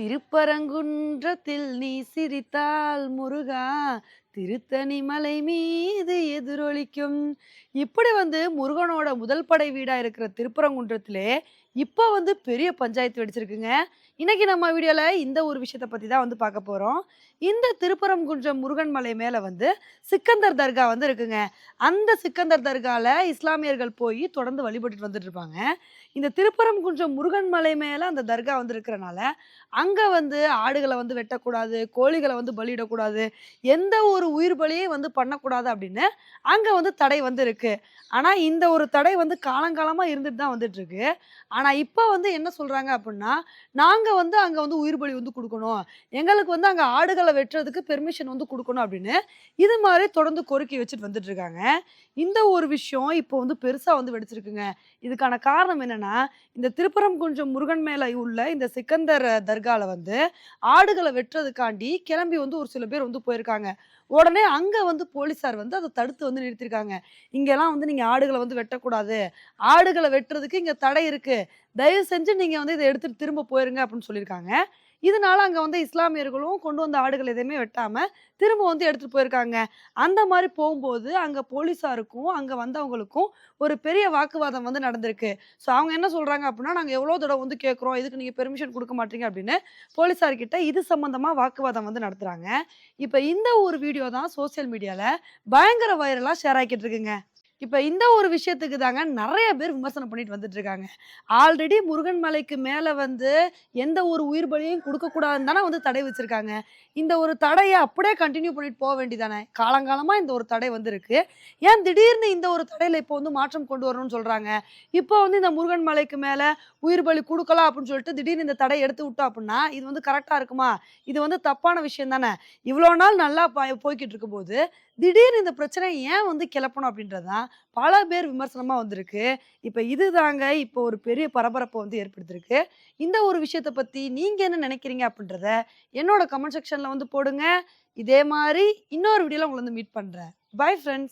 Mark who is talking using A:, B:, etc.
A: திருப்பரங்குன்றத்தில் நீ சிரித்தால் முருகா திருத்தணி மலை மீது எதிரொலிக்கும். இப்படி வந்து முருகனோட முதல் படை வீடா இருக்கிற திருப்பரங்குன்றத்திலே இப்போ வந்து பெரிய பஞ்சாயத்து வெடிச்சிருக்குங்க. இன்னைக்கு நம்ம வீடியோல இந்த ஒரு விஷயத்த பத்தி தான் வந்து பார்க்க போறோம். இந்த திருப்பரங்குன்றம் முருகன் மலை மேல வந்து சிக்கந்தர் தர்கா வந்து இருக்குங்க. அந்த சிக்கந்தர் தர்கால இஸ்லாமியர்கள் போய் தொடர்ந்து வழிபட்டுட்டு வந்துட்டு இருப்பாங்க. இந்த திருப்பரங்குன்றம் முருகன் மலை மேல அந்த தர்கா வந்து இருக்கிறனால அங்க வந்து ஆடுகளை வந்து வெட்டக்கூடாது கோழிகளை வந்து பலியிடக்கூடாது எந்த ஒரு உயிர் பலியும் வந்து பண்ணக்கூடாது அப்படின்னு அங்க வந்து தடை வந்து இருக்கு. ஆனா இந்த ஒரு தடை வந்து காலங்காலமா இருந்துட்டு தான் வந்துட்டு இருக்கு. ஆனால் இப்போ வந்து என்ன சொல்கிறாங்க அப்படின்னா நாங்கள் வந்து அங்கே வந்து உயிர் பலி வந்து கொடுக்கணும். எங்களுக்கு வந்து அங்கே ஆடுகளை வெட்டுறதுக்கு பெர்மிஷன் வந்து கொடுக்கணும் அப்படின்னு இது மாதிரி தொடர்ந்து கோரிக்கை வச்சுட்டு வந்துட்டு இருக்காங்க இந்த ஒரு விஷயம் இப்போ வந்து பெருசாக வந்து வெடிச்சிருக்குங்க. இதுக்கான காரணம் என்னன்னா இந்த திருப்பரங்குன்றம் முருகன் மேலே உள்ள இந்த சிக்கந்தர் தர்காவில் வந்து ஆடுகளை வெட்டுறதுக்காண்டி கிளம்பி வந்து ஒரு சில பேர் வந்து போயிருக்காங்க. உடனே அங்கே வந்து போலீஸார் வந்து அதை தடுத்து வந்து நிறுத்திருக்காங்க. இங்கெல்லாம் வந்து நீங்கள் ஆடுகளை வந்து வெட்டக்கூடாது. ஆடுகளை வெட்டுறதுக்கு இங்கே தடை இருக்குது தயவு செஞ்சு நீங்கள் வந்து இதை எடுத்துகிட்டு திரும்ப போயிருங்க அப்படின்னு சொல்லியிருக்காங்க. இதனால அங்கே வந்து இஸ்லாமியர்களும் கொண்டு வந்த ஆடுகள் எதையுமே வெட்டாமல் திரும்ப வந்து எடுத்துகிட்டு போயிருக்காங்க. அந்த மாதிரி போகும்போது அங்கே போலீஸாருக்கும் அங்கே வந்தவங்களுக்கும் ஒரு பெரிய வாக்குவாதம் வந்து நடந்திருக்கு. ஸோ அவங்க என்ன சொல்கிறாங்க அப்படின்னா நாங்கள் எவ்வளோ தடவை வந்து கேட்குறோம் இதுக்கு நீங்கள் பெர்மிஷன் கொடுக்க மாட்டீங்க அப்படின்னு போலீஸார்கிட்ட இது சம்மந்தமாக வாக்குவாதம் வந்து நடத்துகிறாங்க இப்போ இந்த ஒரு வீடியோ தான் சோஷியல் மீடியாவில் பயங்கர வைரலாக ஷேர் ஆக்கிட்டு இருக்குங்க. இப்போ இந்த ஒரு விஷயத்துக்கு தாங்க நிறைய பேர் விமர்சனம் பண்ணிட்டு வந்துட்டு இருக்காங்க. ஆல்ரெடி முருகன் மலைக்கு மேலே வந்து எந்த ஒரு உயிர் பலியும் கொடுக்கக்கூடாதுன்னு தானே வந்து தடை வச்சிருக்காங்க. இந்த ஒரு தடையை அப்படியே கண்டினியூ பண்ணிட்டு போக வேண்டியதானே? காலங்காலமாக இந்த ஒரு தடை வந்திருக்கு. ஏன் திடீர்னு இந்த ஒரு தடையில் இப்போ வந்து மாற்றம் கொண்டு வரணும்னு சொல்கிறாங்க இப்போ வந்து இந்த முருகன் மலைக்கு மேலே உயிர் பலி கொடுக்கலாம் அப்படின்னு சொல்லிட்டு திடீர்னு இந்த தடை எடுத்து விட்டோம் அப்படின்னா இது வந்து கரெக்டாக இருக்குமா? இது வந்து தப்பான விஷயம் தானே? இவ்வளோ நாள் நல்லா போய்கிட்டு இருக்கும்போது திடீர்னு இந்த பிரச்சனை ஏன் வந்து கிளப்பணும் அப்படின்றதான் பல பேர் விமர்சனமாக வந்திருக்கு. இப்போ இதுதாங்க இப்போ ஒரு பெரிய பரபரப்பை வந்து ஏற்படுத்திருக்கு. இந்த ஒரு விஷயத்தை பற்றி நீங்கள் என்ன நினைக்கிறீங்க அப்படின்றத என்னோட கமெண்ட் செக்ஷனில் வந்து போடுங்க. இதே மாதிரி இன்னொரு வீடியோவில் உங்களை வந்து மீட் பண்ணுறேன் பை ஃப்ரெண்ட்ஸ்